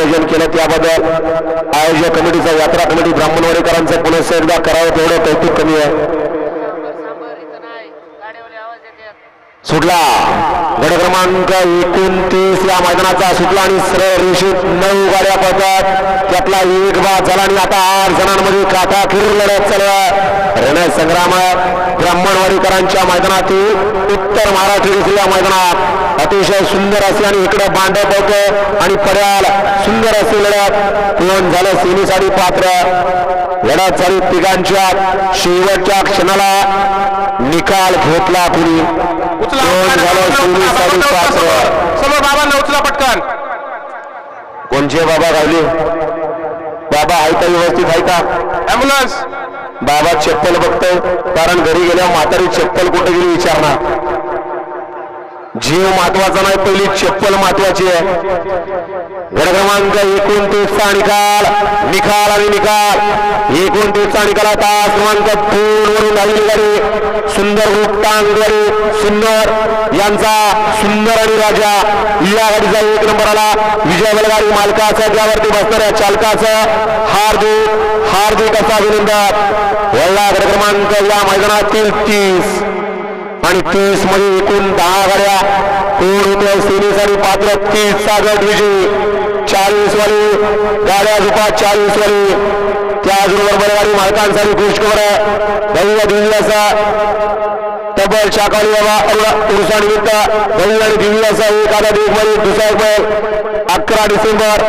नियोजन केलं त्याबद्दल आयोजक कमिटीचा यात्रा कमिटी ब्राह्मणवाडीकरांचं पुनश्च एकदा करावं तेवढं कौतुक कमी आहे. सुटला. गड क्रमांक एकोणतीस या मैदानाचा सुटला आणि सरळ रेषेत नऊ गाड्या पळतात. त्यातला एक बाद झाला आणि आता आठ जणांमध्ये काटा लढत चालू रणय रण संग्राम ब्राह्मणवाडीकरांच्या मैदानातील उत्तर महाराष्ट्र येथील मैदानात. अतिशय सुंदर असे आणि इकडे बांडव पळतो आणि पड्याल सुंदर असे लढत. कोण झालं सेमीसाठी पात्र. लढत झाली तिघांच्या. शेवटच्या क्षणाला निकाल घेतला दोन झालं सेमीसाठी पात्र. समोर बाबांना उचला पटकन. कोणचे बाबा गावले? बाबा आहे का व्यवस्थित आहे का? ऍम्ब्युलन्स बाबा चप्पल बघतोय. कारण घरी गेल्यावर म्हातारी चप्पल कुठे गेली विचारणार. जीव महत्त्वाचा नाही पहिली चप्पल महत्वाची आहे. गड क्रमांक एकोणतीसचा निकाल निकाल आणि निकाल. एकोणतीसचा निकाल आता क्रमांक दोन वरून आलेली गाडी. सुंदर रूपटांग सुंदर. यांचा सुंदर आणि राजा. या गाडीचा एक नंबर आला. विजय बलगाडी मालकाचा त्यावरती बसणाऱ्या चालकाचं. हार्दिक हार्दिक असा अभिनंदन. वळला गड क्रमांक या मैदानातील तीस. आणि तीसमध्ये एकूण दहा गाड्या. कोण होत्या? सेनेसाठी पात्र तीस चा गट विजयी चाळीस वाली गाड्या झुपा चाळीस वाली त्याचबरोबर बैलगाडी मालकांसाठी खुशखबर भव्य दिव्य तब्बल शाकाळी बाबा पुरुषानिमित्त भव्य आणि दिव्य असा एक आधा एक मध्ये दुसरा एक अकरा डिसेंबर.